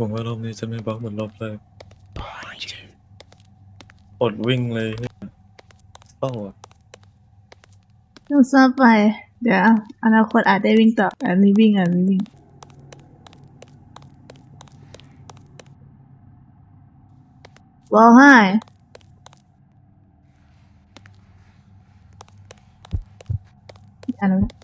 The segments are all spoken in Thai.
หวังว่ารอบนี้จะไม่บักเหมือนรอบแรกอดวิ่งเลยเศร้าอะต้องซ้ำไป เดี๋ยวอนาคตอาจได้วิ่งต่ออันนี้วิ่งอันนี้วิ่งบอกให้อันนั้น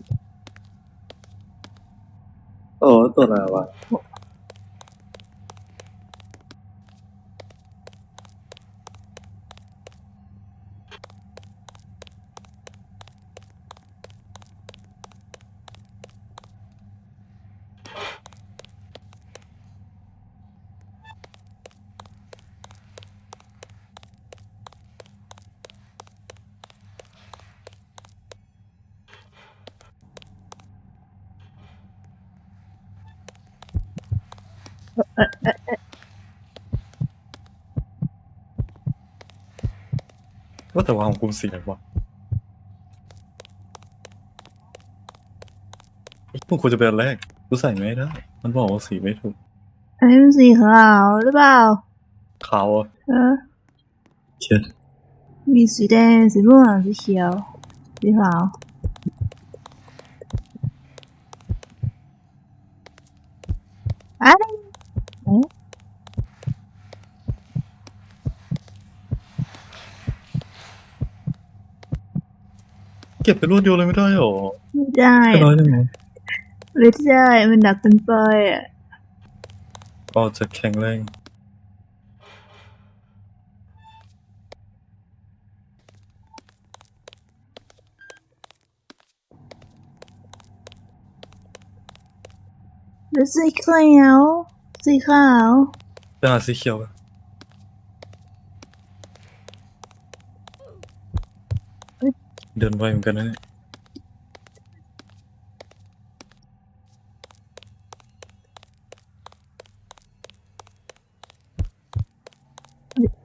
ว่าแต่วางของกูสีอะไรวะมึงควรจะเป็นแรกกูใส่ไม่ได้ มันบอกว่าสีไม่ถูกอันนี้เป็นสีขาวหรือเปล่าขาวอะเออเช็ดมีสีแดงสีม่วงสีเขียวสีขาวอ้าวเอ๊ะ เก็บไปรวดเดียวเลยไม่ได้หรอไม่ได้ก็น้อยจังเลยไม่ได้มันหนักเกินไปอะก็จะแข็งแรงแล้วสีเขียวสีขาวไปหาสีเขียวกัน เดินไวเหมือนกันนะเนี่ย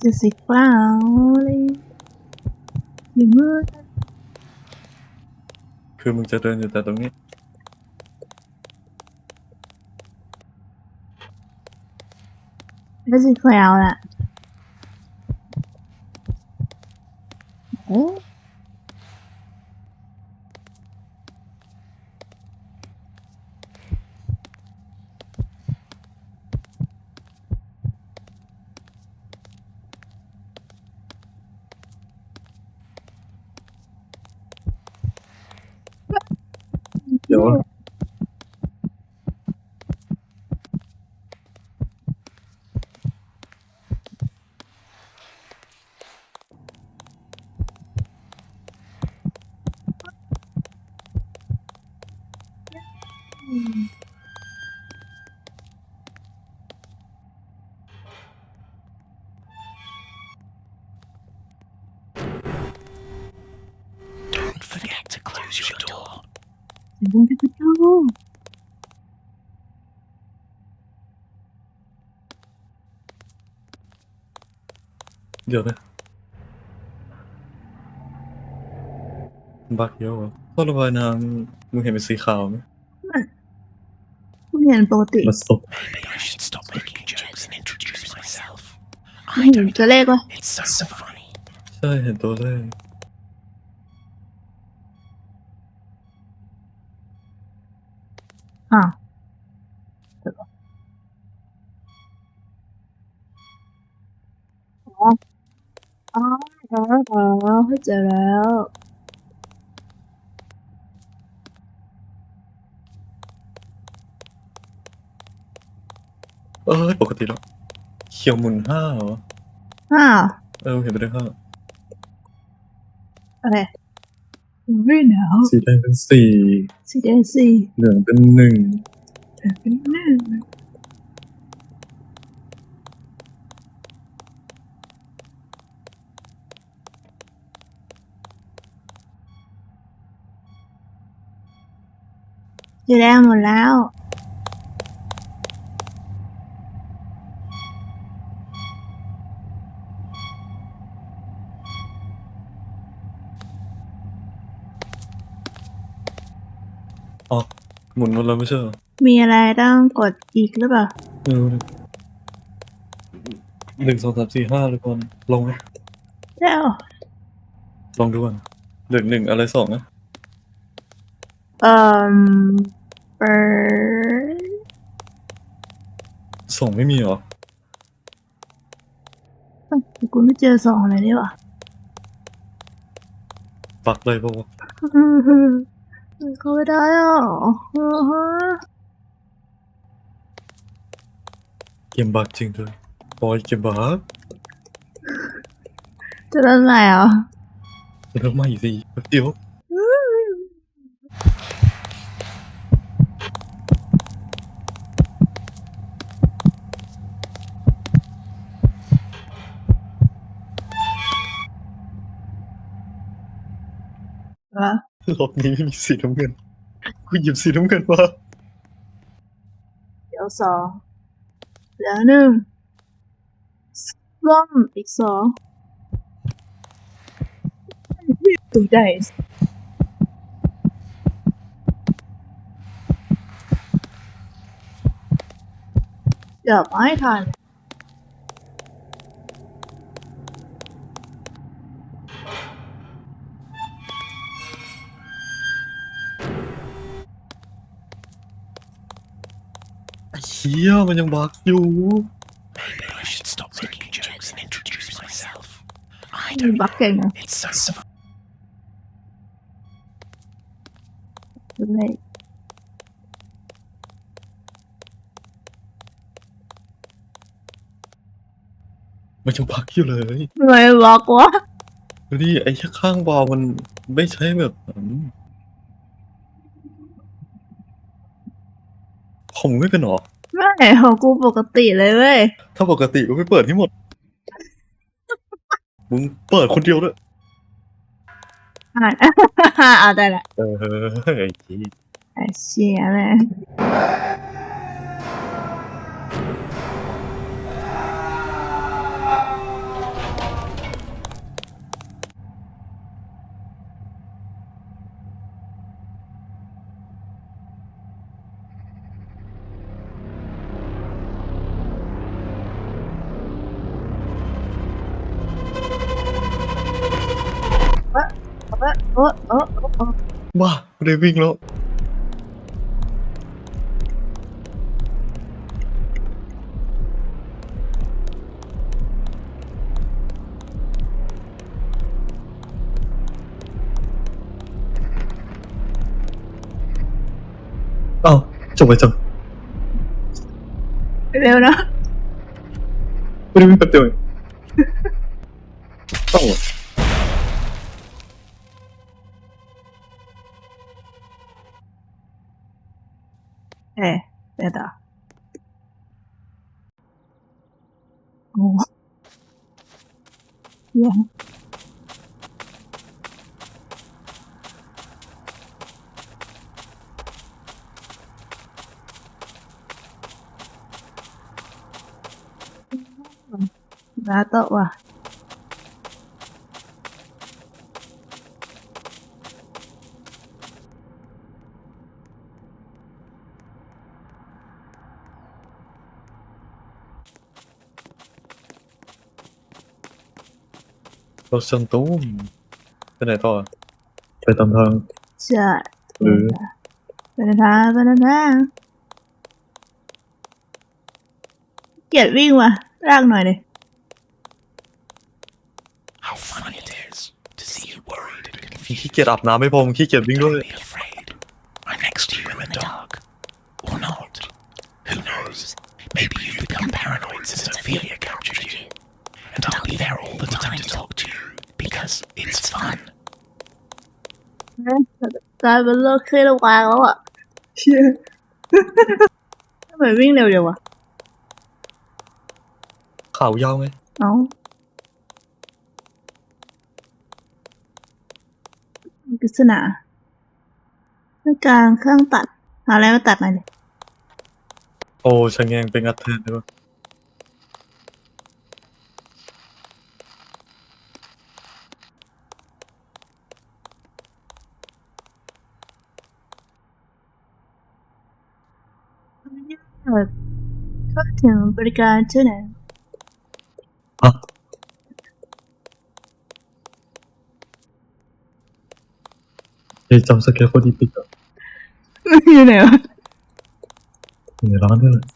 จะสีขาวเลยอย่ามืดคือมึงจะเดินอยู่แต่ตรงนี้แล้วสีขาวล่ะเอ๊ Don't forget to close your door. สีม่วงที่ประตูเดี๋ยวนะบักเยอะวะท่อระบายน้ำมึงเห็นเป็นสีขาวไหม ผู้เห็นปกติมาสบ Maybe I should stop making jokes and introduce myself. ไม่ I เห็น don't. ตัวเลขวะ It's so funny. ใช่เห็นตัวแรกอ้าวเดี๋ยวก่อนอ๋อ อ๋ออ๋ออ๋อเข้าใจแล้ว ติแล้วเขียวหมุนห้าเหรออ้าวเออเห็นไปได้ห้าโอเคไม่หนาวสีแดงเป็นสี่สีแดงสี่เหลืองเป็นหนึ่งแต่เป็นหนึ่งสีแดงหมดแล้ว หมุนหมดแล้วไม่ใช่เหรอมีอะไรต้องกดอีกหรือเปล่าไม่รู้หนึ่งสองสามสี่ห้าทุกคนลงไหมเจ้าลองดูก่อนหนึ่งหนึ่งอะไรสองนะเอ่อเปิดสองไม่มีเหรอกูไม่เจอสองอะไรนี่หวะปักเลยปะวะ อื้อหือเข้าไม่ได้อะอือหือเกมบักจริงด้วยบอยเกมบักจะเล่นอะไรอะเริ่มใหม่สิแป๊บเดียว รอบนี้ไม่มีสีน้ำเงิน กูหยิบสีน้ำเงินมาเดี๋ยวสองเหลือหนึ่งส้มอีกสองตูได้เดี๋ยวไม่ทัน ไอ้เหี้ยมันยังบักอยู่ Maybe I should stop making jokes and introduce myself. I มี don't บักเก่งนะ It's so fun. ไม่มันยังบักอยู่เลยไม่บักวะดูดิไอ้ข้างบอลมันไม่ใช่แบบนั้นผมไม่เป็นหรอ ไม่ของกูปกติเลยเว้ย ถ้าปกติก็ไม่เปิดให้หมด มึงเปิดคนเดียวด้วยอ่าน เอาได้ละเออไอ้ที่ไอ้เชี่ยเลย ไม่ได้วิ่งแล้วเอ้าจบไปจังเร็วนะไม่ได้วิ่งแป๊บเดียวเอง เอ้า เอ๊ะเดี๋ยว ต่อโอ้ยังลาโตะว่ะเราชันตุ้มไปไหนต่อไปตามทางใช่หรือเป็นทางเป็นทางเกลียดวิ่งว่ะร่างหน่อยเลย How funny it is to see you worried and ขี้ confused. เกียจอาบน้ำไม่พอมึงขี้เกียจวิ่งด้วย Don't be afraid. กลายเป็นโลกเคลื่อนวางแล้วอะเชี่ยทำไมวิ่งเร็วเดียววะขาวยาวไงเอ้าปริศนาเครื่องกลางเครื่องตัดหาอะไรมาตัดหน่อยดิโอ้ชะแงงเป็นอัดแทนด้วย ดเข้าถึงบริการชื่อไหนอะเฮ้ยจำสเกลโคตรดีปิดอะอยู่ไหนวะอยู่ในร้านนี่แหละ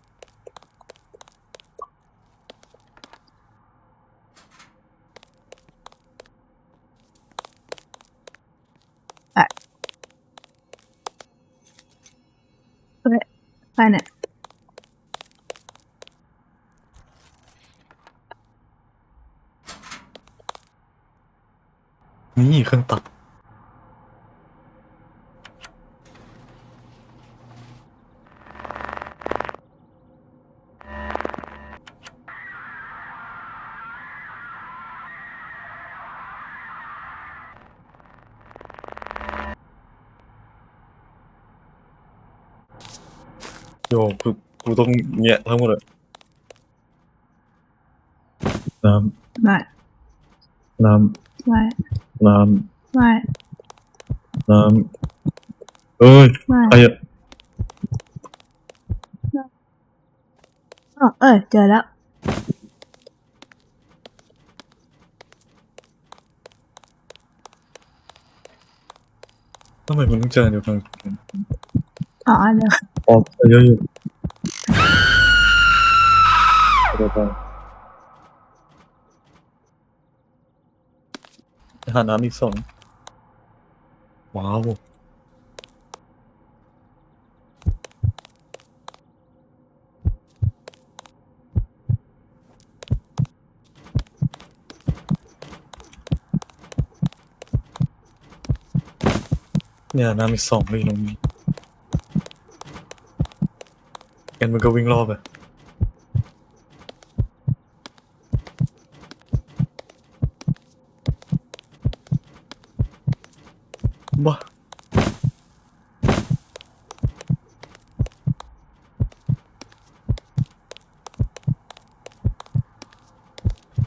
ไปเนี่ย เครื่องตัด โยกูกูต้องเงี้ยทั้งหมดเลยน้ไม่ำน้ไม่ำ น้ไม่ำน้ำเอ้ยไม่ใครอะอ๋อเออเจอแล้ว ทำไมมันต้องเจอเดียวกันอ๋อเดี๋ยวออกเยอะอยู่เดี๋ยวไป หาน้ำอีกสองว้าวเนี่ยน้ำอีกสองเลยตรงนี้กันมันก็วิ่งรอบอะ บ้า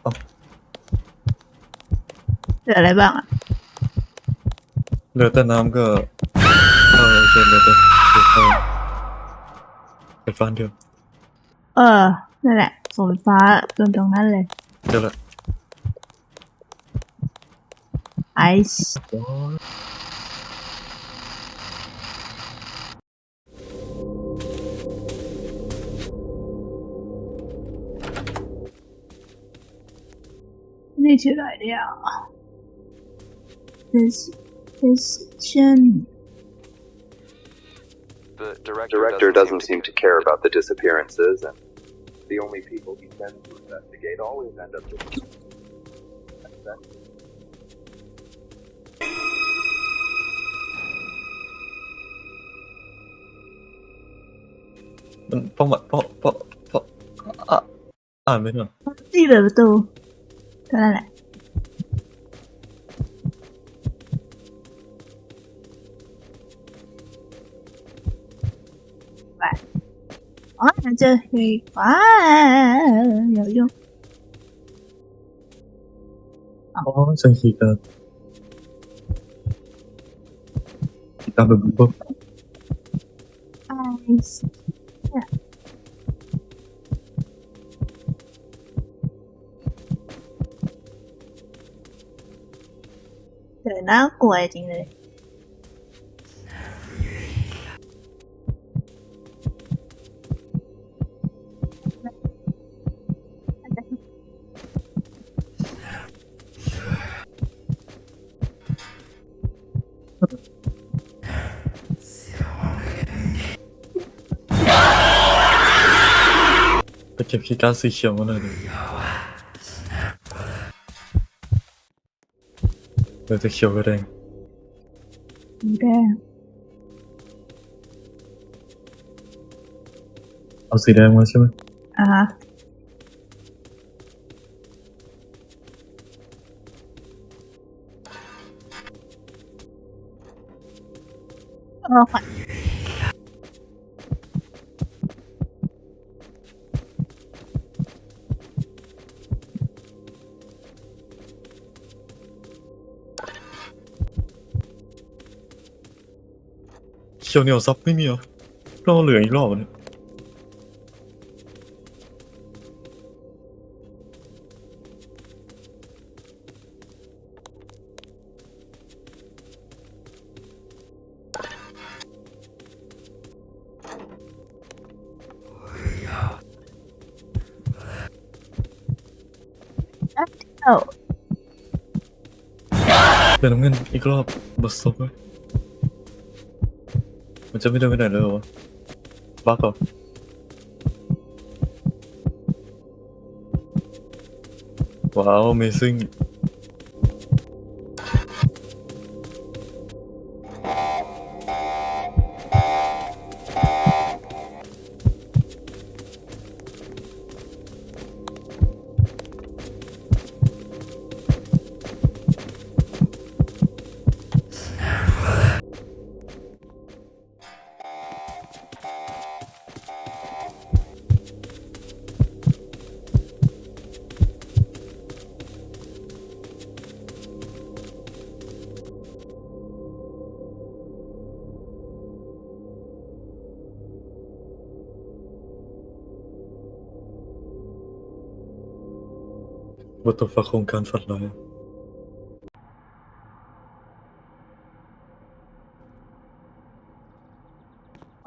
เอาเหลืออะไรบ้างอะเหลือแต่น้ำก็เออโอเคเหลือแต่เหลือแต่ไฟฟ้าเดียวเออ นั่นแหละสมฟ้าตรงตรงนั้นเลย เจอละไอซ์ว้าวนี่ชื่ออะไรเนี่ย decision The director, director doesn't seem to care about the disappearances, and the only people he sends to investigate always end up just. มันเพราะมัน เพราะเพราะเพราะอะอ่าน ยวน่ากลัวจริงเลยไปเก็บคีย์การ์ดสีเขียวมาหน่อยดิ เหลือแต่เขียวกับแดงสีแดงเอาสีแดงมาใช่ไหมอะฮะเออขวัญ ขียวเหนียวซับไม่มีเหรอรอเหลืออีกรอบเนี่ยเดี๋ยวน้ำเงินอีกรอบบัสซบไลย มันจะไม่โดนไปไหนเลยเหรอวะบ้าก่อนว้าว amazing วัตถุฟักโครงการฝันร้าย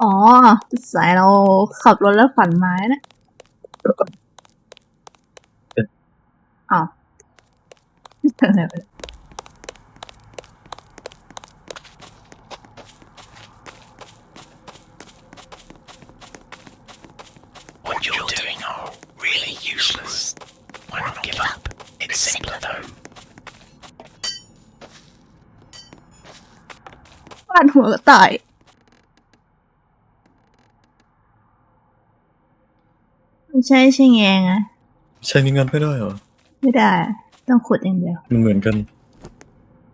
อ๋อ สายเราขับรถแล้วฝันไม้นะอ้าวอ ฟาดหัวก็ตายไม่ใช่ใช่แงงอะใช้นิ้งานไม่ได้เหรอ ไม่ได้อะต้องขุดอย่างเดียว มันเหมือนกัน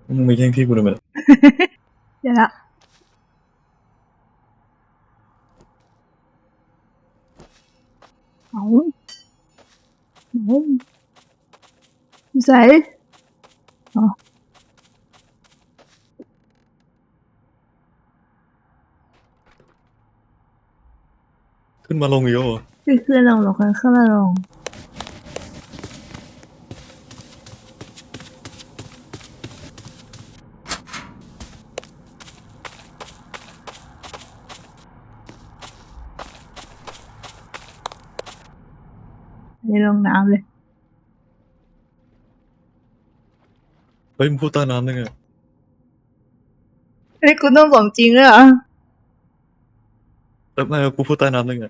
มึงไม่แย่งที่กูเลยไหมล่ะเดี๋ยวละเอาเอาใส่ ขึ้นมาลงอีกแล้วเหรอขึ้นขึ้นลงลงขึ้นขึ้นมาลงในลงน้ำเลยเฮ้ยมึงพูดใต้น้ำได้ไงเฮ้ยคุณต้องสมจริงเลยเหรอ เออไม่กูพูดใต้น้ำได้ไง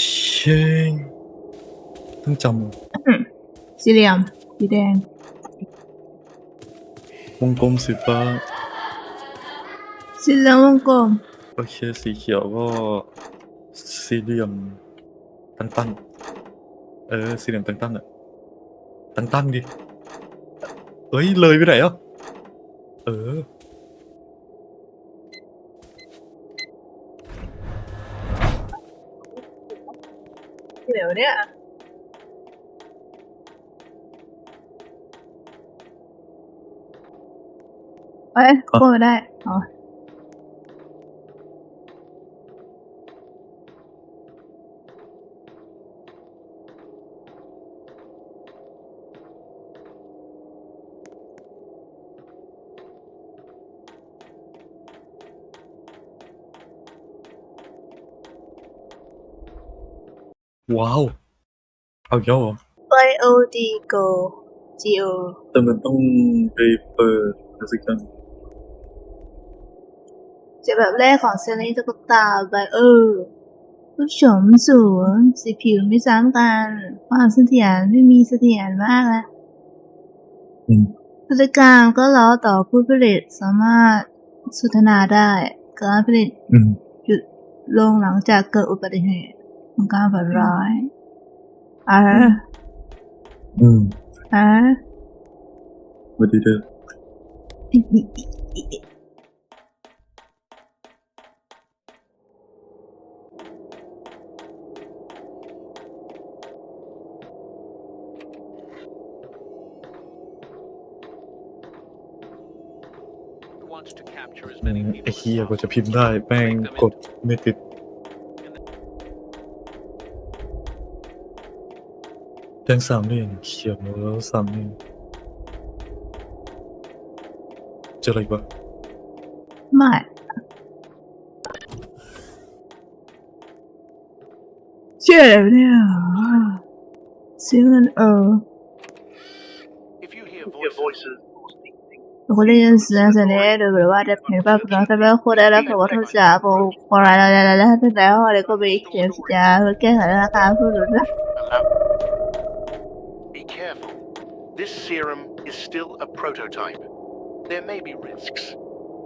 เชงต้องจสี่เหลี่ยมสีแดงำวงกลมสีฟ้า สีเหลืองวงกลมโอเค สีเขียวก็สี่เหลี่ยมตั้งๆเออ สี่เหลี่ยมตั้งๆอะตั้งๆดิเอ้ย เลยไปไหนอะ เออ เดี๋ยวเนี่ยเอ้ยโค้ดได้ อ๋อ ว้าว เอาเยอะเหรอ I O D Go G O แต่มันต้องไปเปิดอะไรสักอย่างจะแบบแรกของเซรีตุ๊กตาไบเออร์รูปโฉมสูงสีผิวไม่ซ้ำกันความเสถียรไม่มีเสถียรมากนะอืมพฤติกรรมก็ล้อต่อผู้ผลิตสามารถสนทนาได้ การผลิตอืมหยุดลงหลังจากเกิดอุบัติเหตุ ของการฝันร้ายอ่าอืมอ่าสวัสดีเด้อไอ้เฮียกว่าจะพิมพ์ได้แม่งกดไม่ติด แดงสามเหลี่ยมเขียวแล้วสามเหลี่ยม เจออะไรอีกวะ ไม่เชื่อแล้วเนี่ยเสียงมันเออ If you hear voices, 我这件事是你对不对？我这平白不能特别活在了，可我头下不过来了来来来，这来我这个被天时间会给他那干不住的。 be careful. This serum is still a prototype. There may be risks,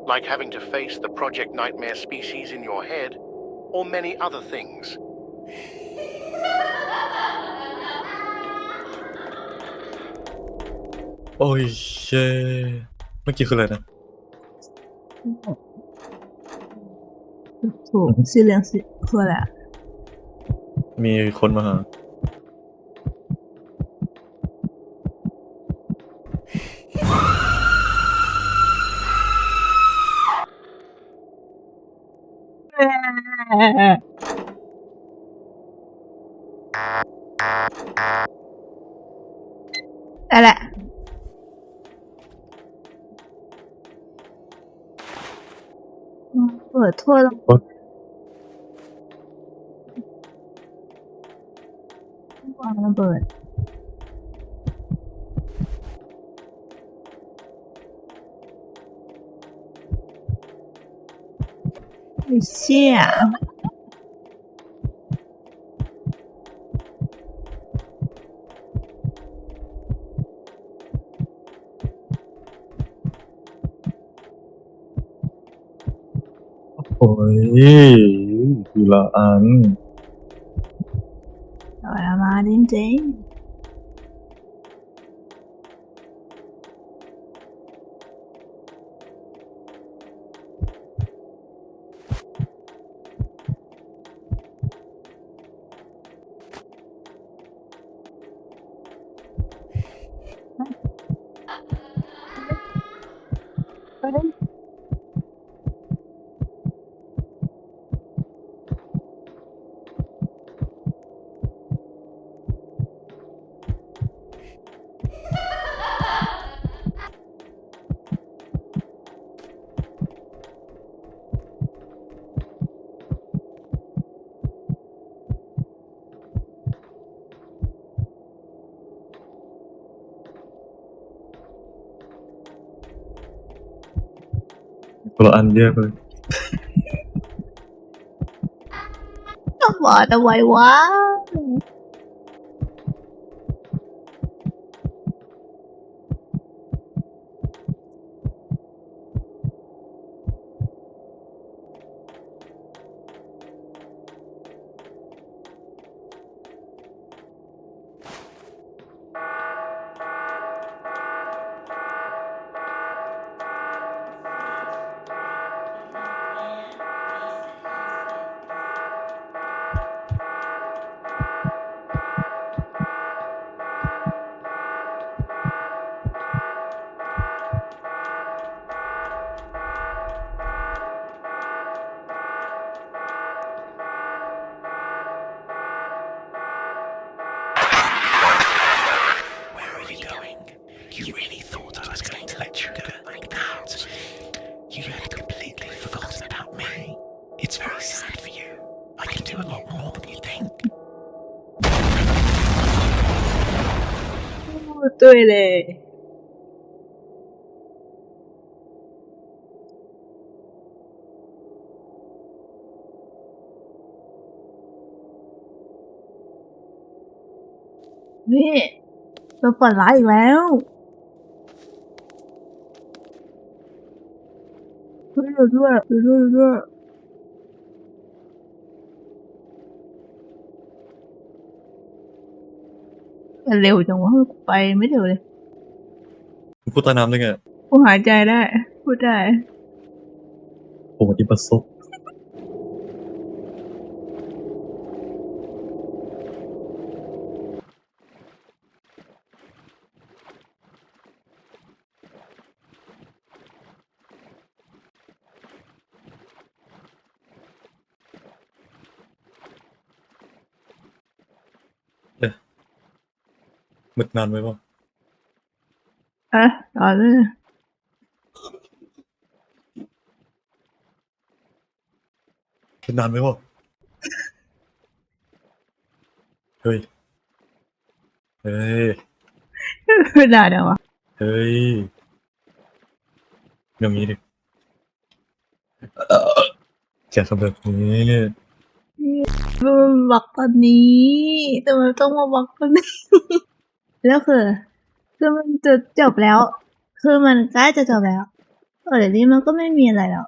like having to face the Project Nightmare species in your head, or many other things. โอ้ยเช่เมื่อกี้คืออะไรนะ ถูกสี่เหลี่ยมสี่คืออะไรอะ มีคนมาหา ได้แหละเปิดทั่วแล้ววางระเบิดไอ้เชี่ยโอ้ยทีละอันเอาละมาจริงๆ คนละอันเยอะเลยต้องบอกทำไมวะตุ้ยเลยนี่เราฝันร้ายอีกแล้วด้วยด้วยด้วยด้วย มันเร็วจังวะกูไปไม่เร็วเลยพูดใต้น้ำได้ไงกูหายใจได้ พูดได้โอ้อิปัสโซ มึกนานไหมบ้างอะต่อเลยนานไหมบ้างเฮ้ย เฮ้ยเวลาเดียวะเฮ้ยอย่างนี้ดิแกสำเร็นี้มันบักตอนนี้ แต่มันต้องมาบักตอนนี้ แล้วคือ คือมันจะจบแล้ว คือมันใกล้จะจบแล้วเออเดี๋ยวนี้มันก็ไม่มีอะไรแล้ว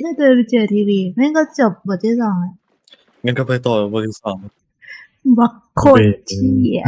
ถ้าเจอไปเจอทีวีแม่งก็จบบทที่สองแล้วงั้นก็ไปต่อบทที่สองบักโคตรเชี่ย